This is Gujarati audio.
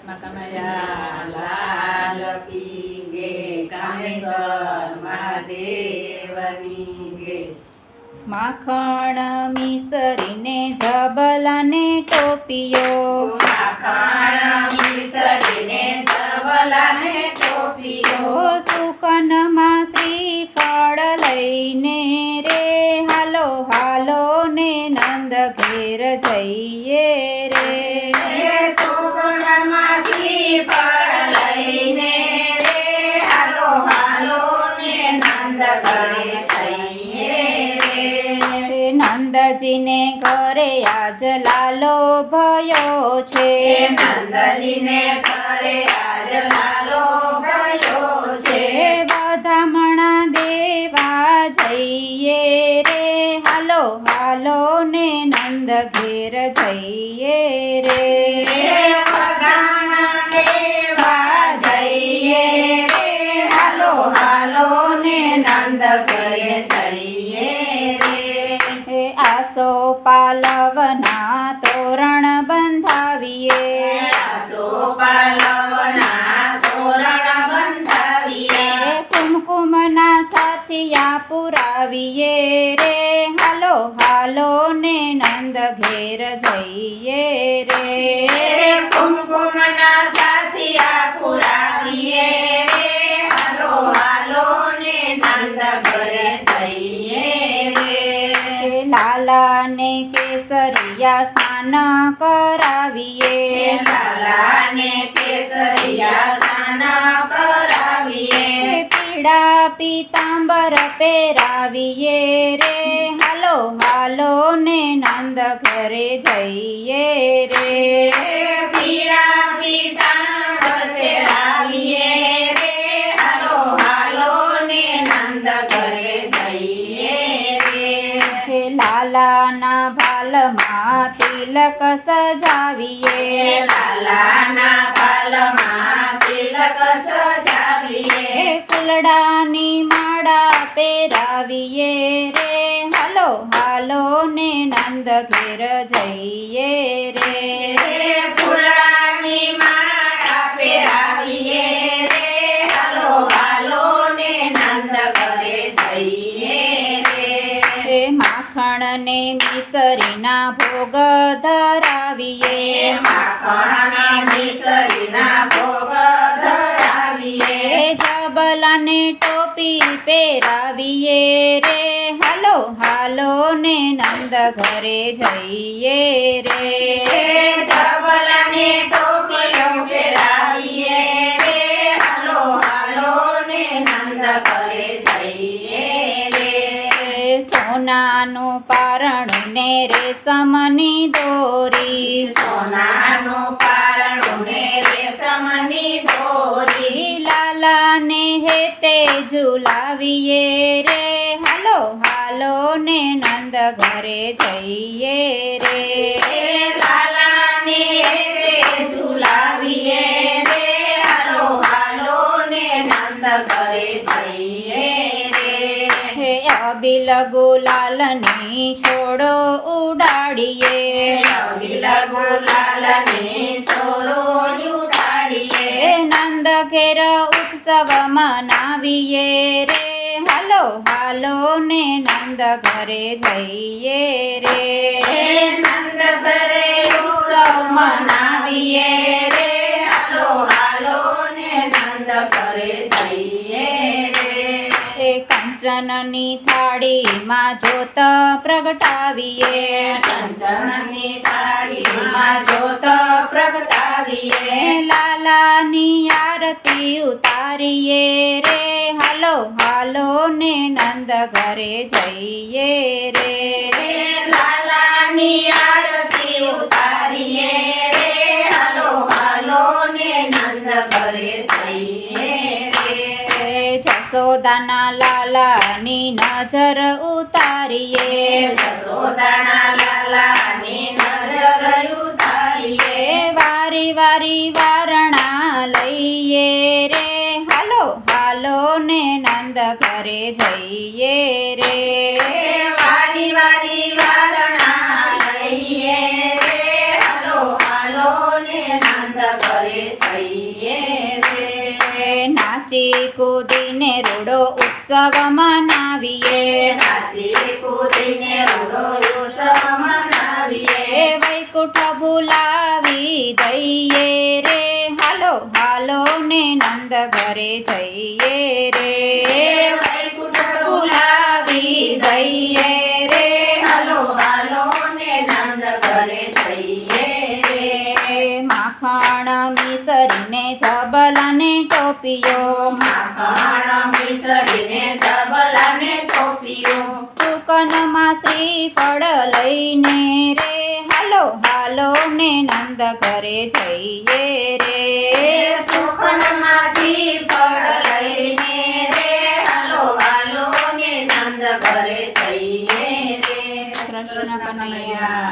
કૃષ્ણ કનૈયા લાલ લાલ કી જય કામેશ્વર મહાદેવની જય માખણ મિસરીને જબલાને ટોપીઓ માખણ મિસરીને જબલાને ટોપીઓ સુકનમાં શ્રીફળ લઈને રે હાલો હાલો ને નંદ ઘેર જઈએ નંદજીને ઘરે આજ લાલો ભયો છે. નંદજીને ઘરે આજ લાલો ભયો છે. બધા મણા દેવા જઈએ રે. હાલો હાલો ને નંદ ઘેર જઈએ રે. જઈએ રે. હાલો હાલો ને નંદ ઘરે પાલવના તોરણ બંધાવીએ. કુમકુમના સાથિયા પુરાવીએ. રે હાલો હાલો ને નંદ ઘેર જઈએ રે. કુમકુમના સાથિયા પુરાવીએ. રે હાલો હાલો ને નંદ ઘેર જઈએ. હે લાલા ને કેસરિયા સ્નાન કરાવીએ. લાલાને કેસરિયા સ્નાન કરાવીએ. પીડા પીતાંબર પહેરાવીએ રે. હાલો હાલો ને નંદ ઘરે જઈએ રે. પીડા પીતાંબર તિલક સજાવીએ. લાલાના પાલમાં તિલક સજાવીએ. ફૂલડાની માળા પહેરાવીએ રે. હાલો હાલો ને નંદ ઘેર જઈએ રે રે ફૂલડાની માળા પહેરાવીએ રે હાલો હાલો ને નંદ ઘરે જઈએ રે હે માખણ ને મિસરીના ભોગ ધરાવીએ. માખણને મિસરીના ભોગ ધરાવીએ. જબલાને ટોપી પહેરાવીએ રે. હાલો હાલો ને નંદ ઘરે જઈએ રે જબલાને ટોપીઓ પહેરાવીએ રે હાલો હાલો ને નંદ ઘરે જઈએ રે હે સોનાનું પારણું ને રેશમની દોરી. સોનાનું પારણું ને રેશમની દોરી. લાલાને હેતે ઝુલાવીએ રે. હાલો હાલો ને નંદ ઘરે જઈએ રે. લાલાને ઝુલાવીએ રે. હાલો હાલો ને નંદ ઘરે જઈએ હે લાલની છોડો ઉડાડીએ. લગો લાલની છોડો ઉડાડીએ. નંદ ઘેર ઉત્સવ મનાવીએ રે. હાલો હાલો ને નંદ ઘરે જઈએ રે. નંદ ઘરે ઉત્સવ મનાવીએ રે હાલો હાલો ને નંદ ઘરે જઈએ રે હે કંચનની થાળીમાં જોત પ્રગટાવીએ. કંચનની થાળીમાં જોત પ્રગટાવીએ. લાલાની આરતી ઉતારીએ રે. હાલો હાલો ને નંદ ઘરે જઈએ રે રે. લાલાની આરતી જશોદાના લાલાની નજર ઉતારીએ. યશોદાના લાલાની નજર ઉતારીએ. વારી વારી વારણા લઈએ રે. હાલો હાલો ને નંદ ઘરે જઈએ રે. રૂડો ઉત્સવ મનાવીએ વૈકુંઠ ભૂલાવી દઈએ રે. હાલો હાલો ને નંદ ઘરે જઈએ રે. વૈકુંઠ ભૂલાવી દઈએ રે હાલો હાલો ને નંદ ઘરે જઈએ રે માખણ મિસરીને જબલાને ટોપીઓ. માખણ મિસરીને જબલાને ટોપિયો સુકનમાં શ્રીફળ લઈને રે હાલો હાલો ને નંદ ઘરે જઈએ રે. સુકનમાં શ્રીફળ લઈને રે હાલો હાલો ને નંદ ઘરે જઈએ રે. કૃષ્ણ કનૈયા.